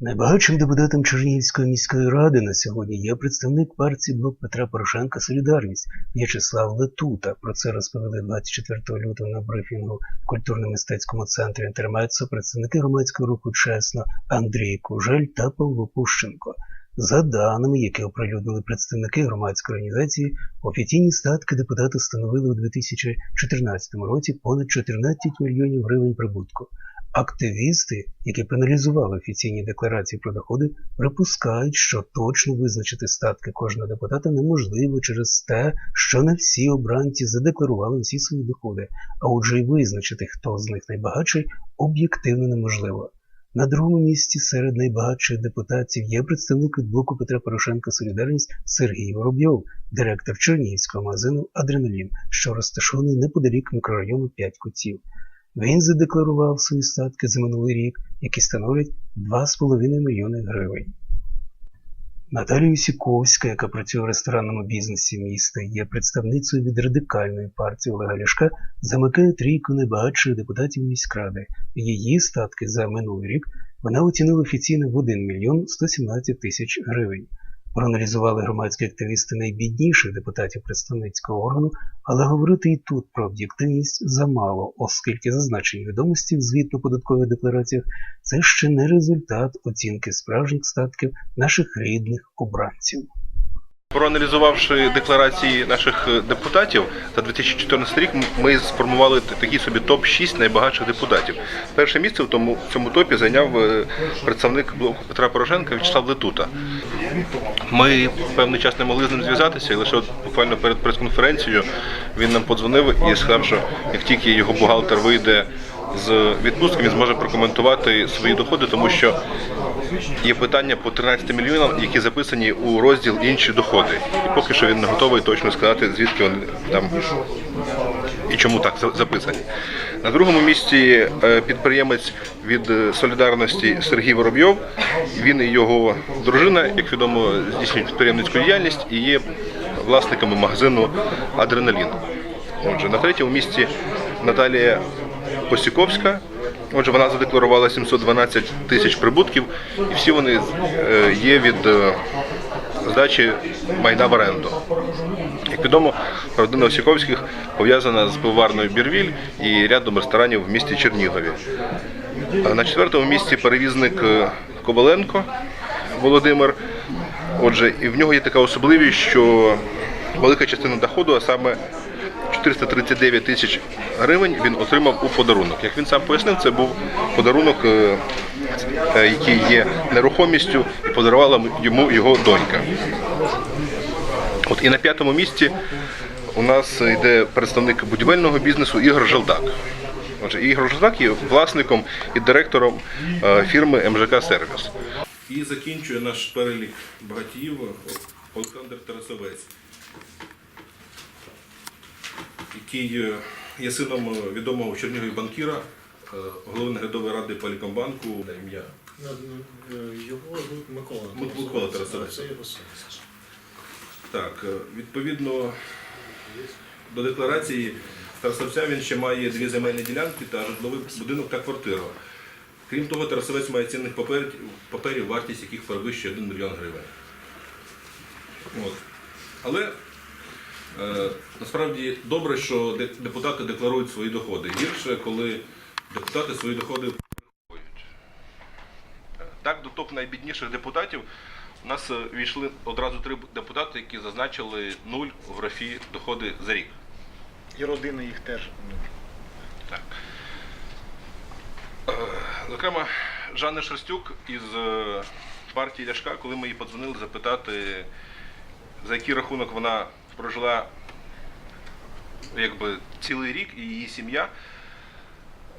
Найбагатшим депутатом Чернігівської міської ради на сьогодні є представник партії Блок Петра Порошенка Солідарність В'ячеслав Летута. Про це розповіли 24 лютого на брифінгу в культурно-мистецькому центрі Інтермецо представники громадського руху Чесно Андрій Кужель та Павло Пущенко. За даними, які оприлюднили представники громадської організації, офіційні статки депутата становили у 2014 році понад 14 мільйонів гривень прибутку. Активісти, які пеналізували офіційні декларації про доходи, припускають, що точно визначити статки кожного депутата неможливо через те, що не всі обранці задекларували всі свої доходи, а отже й визначити, хто з них найбагатший, об'єктивно неможливо. На другому місці серед найбагатших депутатів є представник від блоку Петра Порошенка Солідарність Сергій Воробйов, директор Чернігівського магазину Адреналін, що розташований неподалік мікрорайону 5 кутів. Він задекларував свої статки за минулий рік, які становлять 2,5 мільйони гривень. Наталія Осіковська, яка працює в ресторанному бізнесі міста, є представницею від радикальної партії Олега Ляшка, замикає трійку найбагатших депутатів міськради. Її статки за минулий рік вона оцінила офіційно в 1 мільйон 117 тисяч гривень. Проаналізували громадські активісти найбідніших депутатів представницького органу, але говорити і тут про об'єктивність замало, оскільки зазначені відомості в звітно-податкових деклараціях це ще не результат оцінки справжніх статків наших рідних обранців. Проаналізувавши декларації наших е, депутатів за 2014 рік, ми сформували такий собі топ 6 найбагатших депутатів. Перше місце в тому в цьому топі зайняв е, представник блоку Петра Порошенка В'ячеслав Летута. Ми певний час не могли з ним зв'язатися, і лише от буквально перед прес-конференцією він нам подзвонив і сказав, що як тільки його бухгалтер вийде з відпустки, він зможе прокоментувати свої доходи, тому що є питання по 13 мільйонам, які записані у розділ інші доходи. І поки що він не готовий точно сказати, звідки вони там і чому так записані. На другому місці е, підприємець від е, солідарності Сергій Воробйов. Він і його дружина, як відомо, здійснюють підприємницьку діяльність і є власниками магазину Адреналін. Отже, на третьому місці Наталія Посіковська. Отже, вона задекларувала 712 тисяч прибутків, і всі вони е, є від е, здачі майна в оренду. Як відомо, родина Осіковських пов'язана з пивоварною Бірвіль і рядом ресторанів в місті Чернігові. На четвертому місці перевізник е, Коваленко Володимир. Отже, і в нього є така особливість, що велика частина доходу, а саме 439 тисяч гривень він отримав у подарунок. Як він сам пояснив, це був подарунок, е, е, який є нерухомістю, і подарувала йому його донька. От і на п'ятому місці у нас йде представник будівельного бізнесу Ігор Желдак. Отже, Ігор Желдак є власником і директором е, фірми МЖК Сервіс. І закінчує наш перелік багатіїв Олександр Тарасовець, який є сином е, відомого в Чернігові банкіра, е, голови наглядової ради Полікомбанку на ім'я. Ну, ну, Його звуть Микола. Микола Тарасовець. Це його син. Так, е, відповідно до декларації Тарасовця він ще має дві земельні ділянки та житловий будинок та квартиру. Крім того, Тарасовець має цінних паперів, паперів вартість яких перевищує 1 мільйон гривень. От. Але е, насправді добре, що депутати декларують свої доходи. Гірше, коли депутати свої доходи приховують. Е, Так, до топ найбідніших депутатів у нас е, війшли одразу три депутати, які зазначили нуль в графі доходи за рік. І родина їх теж. ну, Так. Е, Зокрема, Жанна Шерстюк із е, партії Ляшка, коли ми їй подзвонили запитати, за який рахунок вона прожила якби, цілий рік і її сім'я,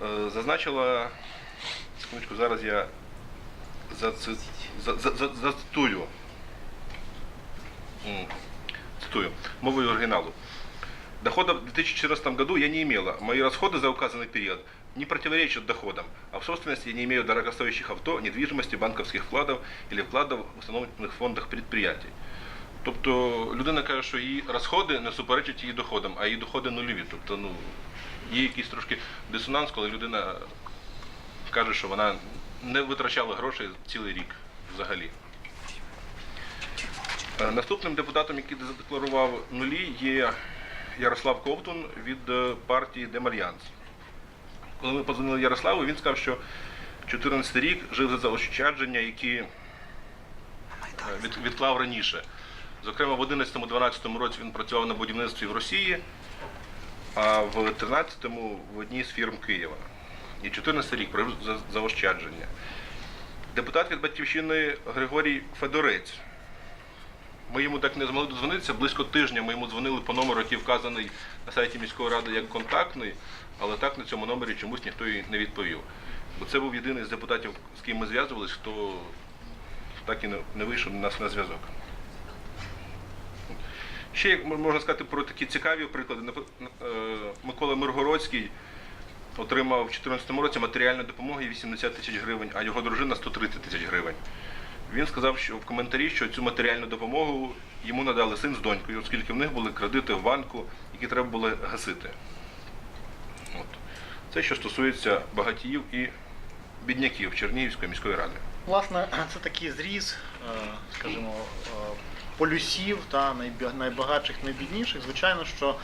е, зазначила, секундочку, зараз я заци- за- за- за- зацитую. М, Цитую, мовою оригіналу. Дохода в 2014 году я не имела. Мои расходы за указанный период не противоречат доходам, а в собственности я не имею дорогостоящих авто, недвижимости, банковских вкладов или вкладов в установленных фондах предприятий. Тобто людина каже, що її розходи не суперечать її доходам, а її доходи нульові. Тобто, ну, є якийсь трошки дисонанс, коли людина каже, що вона не витрачали грошей цілий рік взагалі. Е, Наступним депутатом, який задекларував нулі, є Ярослав Ковтун від е, партії Демальянс. Коли ми позвонили Ярославу, він сказав, що 2014 рік жив за заощадження, які е, відклав раніше. Зокрема, в 2011-2012 році він працював на будівництві в Росії, а в 2013-му в одній з фірм Києва. І 14 рік провів за заощадження. Депутат від батьківщини Григорій Федорець. Ми йому так не змогли дозвонитися. Близько тижня ми йому дзвонили по номеру, який вказаний на сайті міської ради як контактний, але так на цьому номері чомусь ніхто і не відповів. Бо це був єдиний з депутатів, з ким ми зв'язувалися, хто так і не- не вийшов на нас на зв'язок. Ще можна сказати про такі цікаві приклади. Е, Микола Миргородський отримав в 2014 році матеріальної допомоги 80 тисяч гривень, а його дружина 130 тисяч гривень. Він сказав, що в коментарі, що цю матеріальну допомогу йому надали син з донькою, оскільки в них були кредити в банку, які треба було гасити. От. Це що стосується багатіїв і бідняків Чернігівської міської ради. Власне, це такий зріз, е, скажімо, е, полюсів та найбагатших, найбідніших. Звичайно, що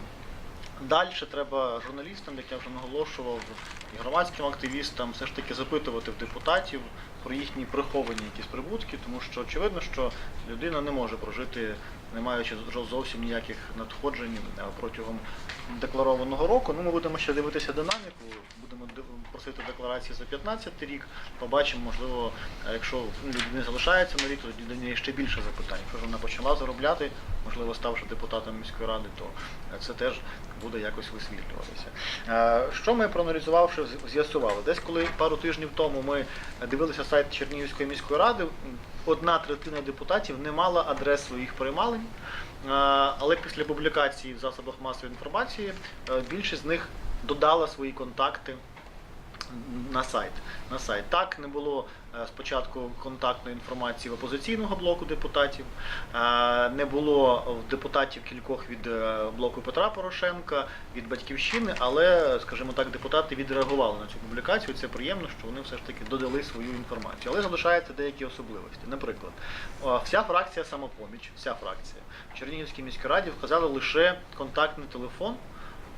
далі треба журналістам, як я вже наголошував, і громадським активістам все ж таки запитувати в депутатів про їхні приховані якісь прибутки, тому що очевидно, що людина не може прожити, не маючи зовсім ніяких надходжень е, протягом декларованого року. Ну, ми будемо ще дивитися динаміку, будемо просити декларації за 15 рік. Побачимо, можливо, е, якщо ну, людина залишається на рік, то до неї ще більше запитань. Якщо ж вона почала заробляти, можливо, ставши депутатом міської ради, то е, це теж буде якось висвітлюватися. Е, Що ми проаналізувавши, з'ясували? Десь коли пару тижнів тому ми дивилися сайт Чернігівської міської ради, одна третина депутатів не мала адрес своїх приймалень, але після публікації в засобах масової інформації більшість з них додала свої контакти на сайт. На сайт. Так не було е, спочатку контактної інформації в опозиційного блоку депутатів, е, не було в депутатів кількох від е, блоку Петра Порошенка, від батьківщини, але, скажімо так, депутати відреагували на цю публікацію. Це приємно, що вони все ж таки додали свою інформацію. Але залишаються деякі особливості. Наприклад, вся фракція самопоміч, вся фракція в Чернігівській міській раді вказала лише контактний телефон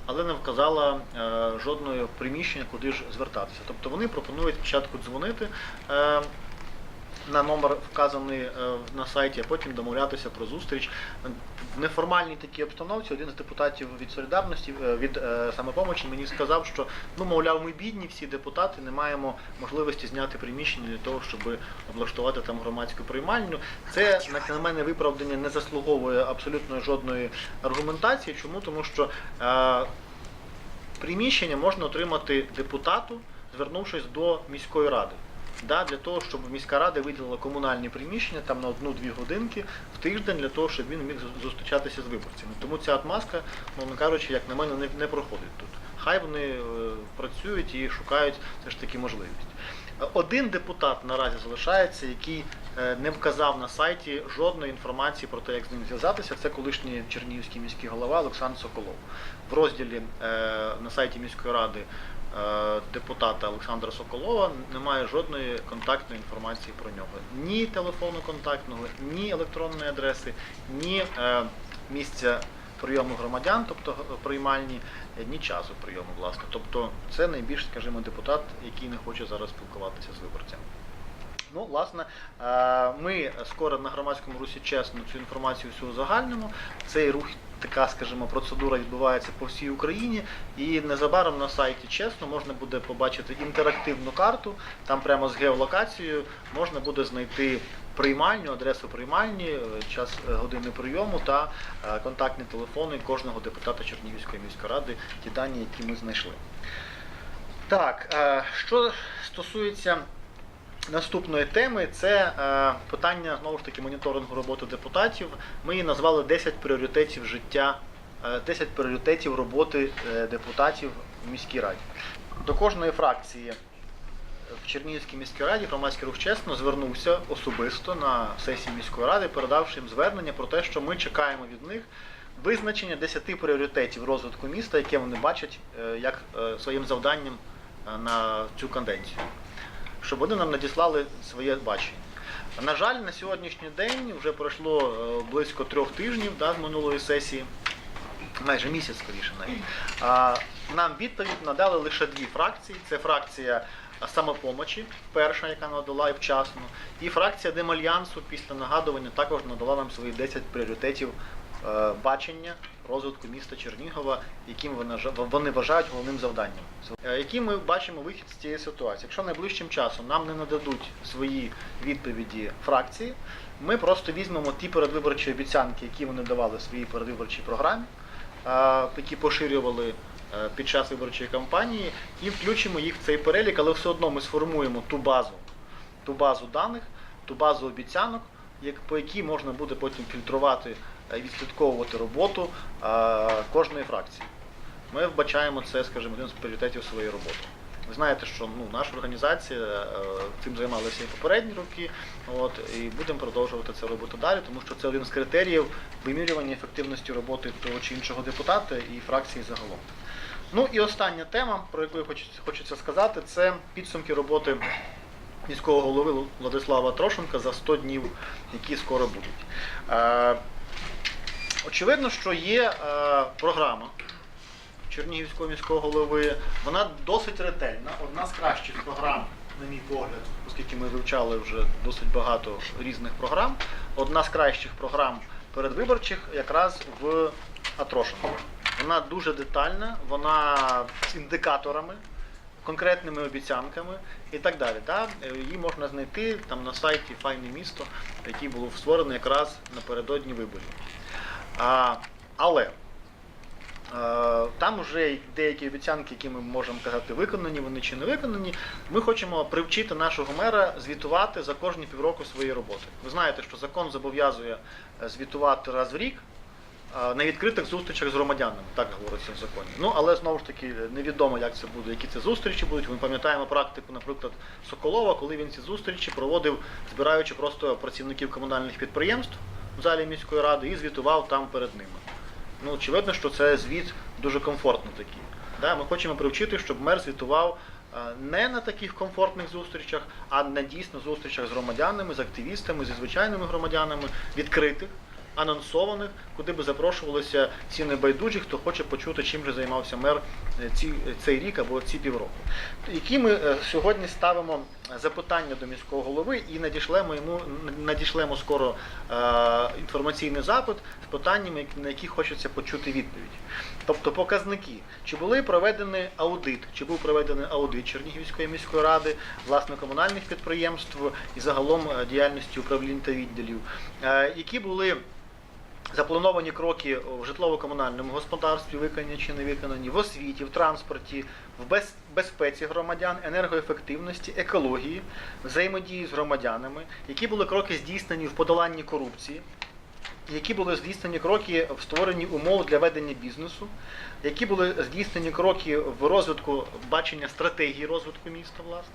але не вказала е, жодного приміщення, куди ж звертатися. Тобто вони пропонують спочатку дзвонити е, на номер вказаний е, на сайті, а потім домовлятися про зустріч. В неформальній такій обстановці один з депутатів від солідарності е, від е, самопомочі мені сказав, що ну мовляв, ми бідні, всі депутати, не маємо можливості зняти приміщення для того, щоб облаштувати там громадську приймальню. Це на мене виправдання не заслуговує абсолютно жодної аргументації. Чому? Тому що е, приміщення можна отримати депутату, звернувшись до міської ради. Да, для того, щоб міська рада виділила комунальні приміщення там на одну-дві годинки в тиждень, для того, щоб він міг зустрічатися з виборцями. Тому ця отмазка, мовно кажучи, як на мене, не, не проходить тут. Хай вони е, працюють і шукають все ж таки можливість. Один депутат наразі залишається, який е, не вказав на сайті жодної інформації про те, як з ним зв'язатися. Це колишній Чернігівський міський голова Олександр Соколов. В розділі е, на сайті міської ради депутата Олександра Соколова немає жодної контактної інформації про нього. Ні телефону контактного, ні електронної адреси, ні е, місця прийому громадян, тобто приймальні, е, ні часу прийому, власне. Тобто це найбільш, скажімо, депутат, який не хоче зараз спілкуватися з виборцями. Ну, власне, е, ми скоро на громадському русі чесно цю інформацію всю узагальнимо. Цей рух, така, скажімо, процедура відбувається по всій Україні. І незабаром на сайті чесно можна буде побачити інтерактивну карту. Там прямо з геолокацією можна буде знайти приймальню, адресу приймальні, е, час е, години прийому та е, контактні телефони кожного депутата Чернігівської міської ради, ті дані, які ми знайшли. Так, що стосується наступної теми, це е, питання знову ж таки моніторингу роботи депутатів. Ми її назвали 10 пріоритетів життя, е, 10 пріоритетів роботи е, депутатів в міській раді. До кожної фракції в Чернігівській міській раді громадський рух чесно звернувся особисто на сесії міської ради, передавши їм звернення про те, що ми чекаємо від них визначення 10 пріоритетів розвитку міста, яке вони бачать е, як е, своїм завданням е, на цю канденцію. Щоб вони нам надіслали своє бачення. На жаль, на сьогоднішній день вже пройшло е, близько трьох тижнів да, з минулої сесії, майже місяць скоріше навіть. Нам відповідь надали лише дві фракції. Це фракція самопомочі, перша, яка надала і вчасно, і фракція Демальянсу після нагадування також надала нам свої 10 пріоритетів е, бачення розвитку міста Чернігова, яким вони, вважають головним завданням. Е, Який ми бачимо вихід з цієї ситуації? Якщо найближчим часом нам не нададуть свої відповіді фракції, ми просто візьмемо ті передвиборчі обіцянки, які вони давали в своїй передвиборчій програмі, які поширювали е, під час виборчої кампанії, і включимо їх в цей перелік, але все одно ми сформуємо ту базу, ту базу даних, ту базу обіцянок, по якій можна буде потім фільтрувати відслідковувати роботу е, кожної фракції. Ми вбачаємо це, скажімо, один з пріоритетів своєї роботи. Ви знаєте, що ну, наша організація е, цим займалася і попередні роки, от, і будемо продовжувати це робити далі, тому що це один з критеріїв вимірювання ефективності роботи того чи іншого депутата і фракції загалом. Ну і остання тема, про яку хочеться, хочеться сказати, це підсумки роботи міського голови Владислава Трошенка за 100 днів, які скоро будуть. Очевидно, що є е, програма Чернігівського міського голови. Вона досить ретельна, одна з кращих програм, на мій погляд, оскільки ми вивчали вже досить багато різних програм. Одна з кращих програм передвиборчих якраз в Атрошенко. Вона дуже детальна, вона з індикаторами, конкретними обіцянками і так далі. Да? Е, Її можна знайти там на сайті Файне місто, який був створений якраз напередодні виборів. А, але Е, Там вже деякі обіцянки, які ми можемо казати, виконані, вони чи не виконані. Ми хочемо привчити нашого мера звітувати за кожні півроку своєї роботи. Ви знаєте, що закон зобов'язує е, звітувати раз в рік е, на відкритих зустрічах з громадянами, так говориться в законі. Ну але знову ж таки невідомо, як це буде, які це зустрічі будуть. Ми пам'ятаємо практику, наприклад, Соколова, коли він ці зустрічі проводив, збираючи просто працівників комунальних підприємств залі міської ради і звітував там перед ними. Ну, очевидно, що це звіт дуже комфортний такий. Да? Ми хочемо привчити, щоб мер звітував е, не на таких комфортних зустрічах, а на дійсно зустрічах з громадянами, з активістами, зі звичайними громадянами, відкритих, анонсованих, куди би запрошувалися ці небайдужі, хто хоче почути, чим же займався мер е, ці, цей рік або ці півроку. Які ми е, сьогодні ставимо запитання до міського голови і надішлемо йому надішлемо скоро е, інформаційний запит з питаннями, на які хочеться почути відповідь. Тобто показники, чи були проведені аудит, чи був проведений аудит Чернігівської міської ради, власне комунальних підприємств і загалом е, діяльності управлінь та відділів, е, які були заплановані кроки в житлово-комунальному господарстві, виконані чи не виконані, в освіті, в транспорті, в без- безпеці громадян, енергоефективності, екології, взаємодії з громадянами, які були кроки здійснені в подоланні корупції, які були здійснені кроки в створенні умов для ведення бізнесу, які були здійснені кроки в розвитку бачення стратегії розвитку міста, власне.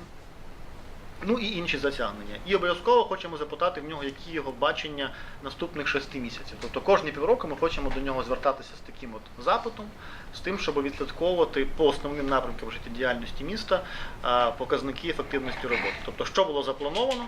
Ну і інші засягнення. І обов'язково хочемо запитати в нього, які його бачення наступних шести місяців. Тобто кожні півроку ми хочемо до нього звертатися з таким от запитом, з тим, щоб відслідковувати по основним напрямкам життєдіяльності міста показники ефективності роботи. Тобто, що було заплановано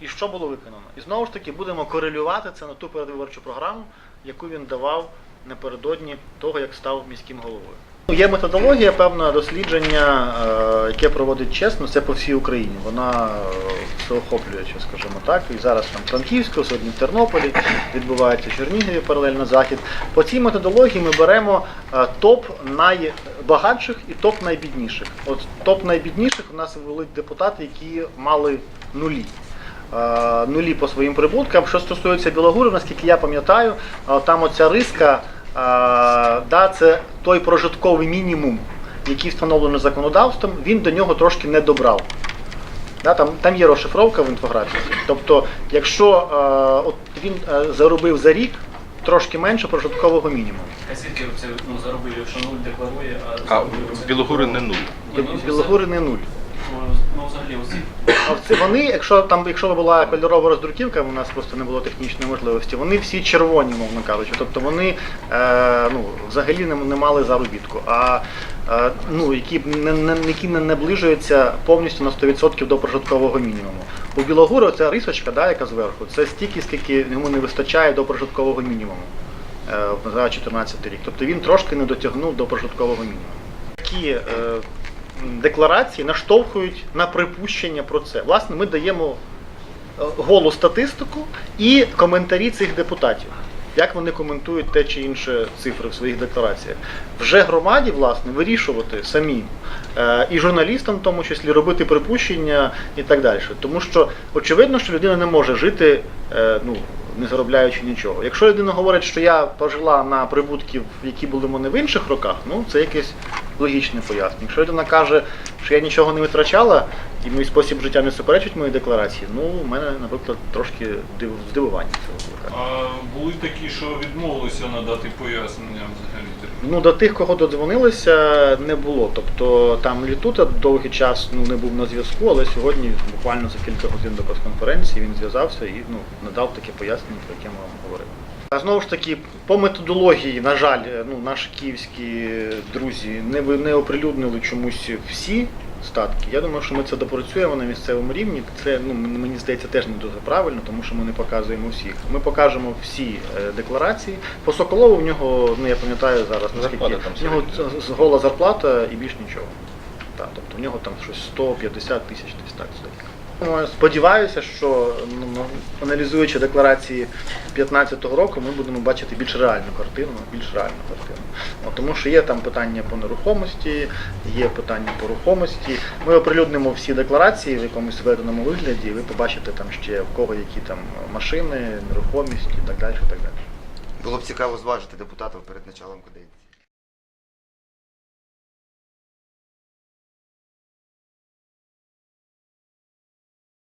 і що було виконано. І знову ж таки будемо корелювати це на ту передвиборчу програму, яку він давав напередодні того, як став міським головою. Є методологія, певне дослідження, е, яке проводить чесно, це по всій Україні. Вона е, всеохоплююча, скажімо так. І зараз там Франківську, сьогодні в Тернополі, відбувається Чернігові паралельно захід. По цій методології ми беремо е, топ найбагатших і топ найбідніших. От топ найбідніших у нас ввели депутати, які мали нулі. Нулі по своїм прибуткам. Що стосується Білогурів, наскільки я пам'ятаю, там оця риска, да, це той прожитковий мінімум, який встановлений законодавством, він до нього трошки не добрав. Да, там, там є розшифровка в інфографіці. Тобто, якщо е, от він е, заробив за рік трошки менше прожиткового мінімуму. А звідки це ну, заробив, якщо нуль декларує, а А в Білогури не нуль. Ні, ну, Білогури не нуль. Ну, взагалі, вони, якщо там, якщо була кольорова роздруківка, у нас просто не було технічної можливості, вони всі червоні, мовно кажучи. Тобто вони е, ну, взагалі не, не мали заробітку. А е, ну, які, не, не, які не наближуються повністю на 100% до прожиткового мінімуму. У Білогуру ця рисочка, да, яка зверху, це стільки, скільки йому не вистачає до прожиткового мінімуму е, за 2014 рік. Тобто він трошки не дотягнув до прожиткового мінімуму. Такі е, декларації наштовхують на припущення про це. Власне, ми даємо е, голу статистику і коментарі цих депутатів. Як вони коментують те чи інше цифри в своїх деклараціях. Вже громаді, власне, вирішувати самі. Е, і журналістам, в тому числі, робити припущення і так далі. Тому що очевидно, що людина не може жити, е, ну, не заробляючи нічого. Якщо людина говорить, що я пожила на прибутків, які були в мене в інших роках, ну це якесь логічне пояснення. Якщо людина каже, що я нічого не витрачала і мій спосіб життя не суперечить моїй декларації, ну у мене, наприклад, трошки див- здивування цього викликає. А були такі, що відмовилися надати пояснення взагалі. Ну, до тих, кого додзвонилися, не було. Тобто там літута довгий час ну, не був на зв'язку, але сьогодні, буквально за кілька годин до прес-конференції, він зв'язався і ну, надав таке пояснення, про яке ми вам говорили. А знову ж таки, по методології, на жаль, ну, наші київські друзі не, не оприлюднили чомусь всі статки. Я думаю, що ми це допрацюємо на місцевому рівні. Це ну, мені здається теж не дуже правильно, тому що ми не показуємо всіх. Ми покажемо всі е, декларації. По Соколову в нього, ну я пам'ятаю зараз, наскільки в нього гола зарплата і більш нічого. Так, тобто в нього там щось 150 тисяч десь так стоїть. Сподіваюся, що ну, ну, аналізуючи декларації 2015 року, ми будемо бачити більш реальну картину, більш реальну картину. От, тому що є там питання по нерухомості, є питання по рухомості. Ми оприлюднимо всі декларації в якомусь зведеному вигляді, і ви побачите там ще в кого які там машини, нерухомість і так далі. І так далі. Було б цікаво зважити депутатів перед началом каденції.